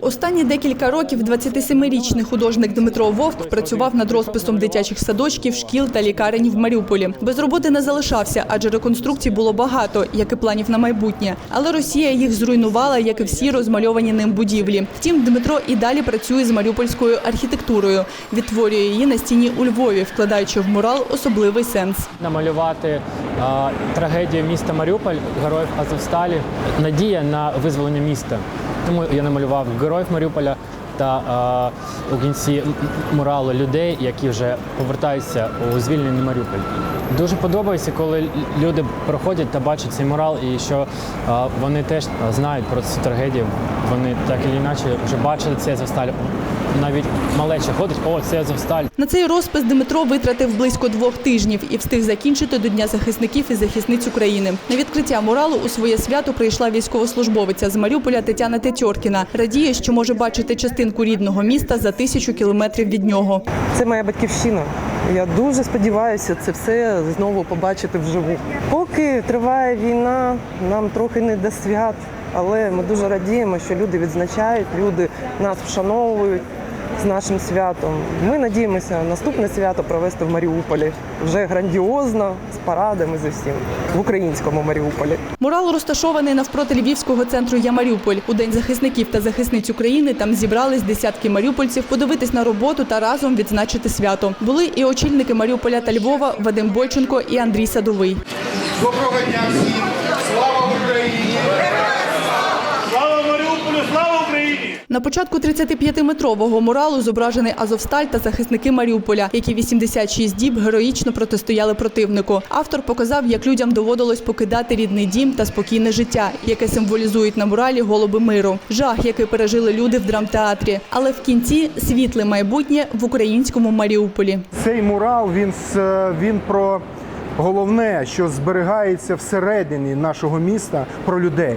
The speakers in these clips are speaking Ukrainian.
Останні декілька років 27-річний художник Дмитро Вовк працював над розписом дитячих садочків, шкіл та лікарень в Маріуполі. Без роботи не залишався, адже реконструкцій було багато, як і планів на майбутнє. Але Росія їх зруйнувала, як і всі розмальовані ним будівлі. Втім, Дмитро і далі працює з маріупольською архітектурою, відтворює її на стіні у Львові, вкладаючи в мурал особливий сенс. намалювати трагедію міста Маріуполь, героїв Азовсталі, надія на визволення міста. Тому я намалював героїв Маріуполя та у кінці муралу людей, які вже повертаються у звільнений Маріуполь. Дуже подобається, коли люди проходять та бачать цей мурал, і що вони теж знають про цю трагедію. Вони так і інакше вже бачили це Азовсталь. Навіть малече ходить, о, це Азовсталь. На цей розпис Дмитро витратив близько двох тижнів і встиг закінчити до Дня захисників і захисниць України. На відкриття муралу у своє свято прийшла військовослужбовиця з Маріуполя Тетяна Тетьоркіна. Радіє, що може бачити частинку рідного міста за тисячу кілометрів від нього. Це моя батьківщина. Я дуже сподіваюся це все знову побачити вживу. Поки триває війна, нам трохи не до свят, але ми дуже радіємо, що люди відзначають, люди нас вшановують з нашим святом. Ми надіємося наступне свято провести в Маріуполі вже грандіозно, з парадами з усім в українському Маріуполі. Мурал розташований навпроти львівського центру Я Маріуполь. У день захисників та захисниць України там зібрались десятки маріупольців подивитись на роботу та разом відзначити свято. Були і очільники Маріуполя та Львова Вадим Бойченко і Андрій Садовий. Доброго дня всім! На початку 35-метрового муралу зображений Азовсталь та захисники Маріуполя, які 86 діб героїчно протистояли противнику. Автор показав, як людям доводилось покидати рідний дім та спокійне життя, яке символізують на муралі голуби миру. Жах, який пережили люди в драмтеатрі. Але в кінці світле майбутнє в українському Маріуполі. Цей мурал він, він про головне, що зберігається всередині нашого міста про людей.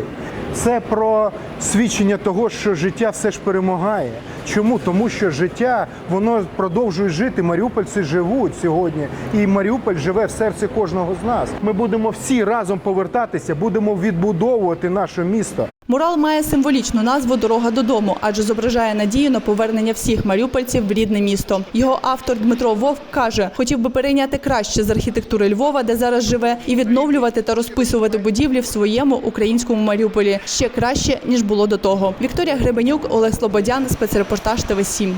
Це про свідчення того, що життя все ж перемагає. Чому? Тому що життя воно продовжує жити. Маріупольці живуть сьогодні, і Маріуполь живе в серці кожного з нас. Ми будемо всі разом повертатися, будемо відбудовувати наше місто. Мурал має символічну назву Дорога додому, адже зображає надію на повернення всіх маріупольців в рідне місто. Його автор Дмитро Вовк каже, хотів би перейняти краще з архітектури Львова, де зараз живе, і відновлювати та розписувати будівлі в своєму українському Маріуполі ще краще ніж було до того. Вікторія Гребенюк, Олег Слободян, спецрепортаж ТВ 7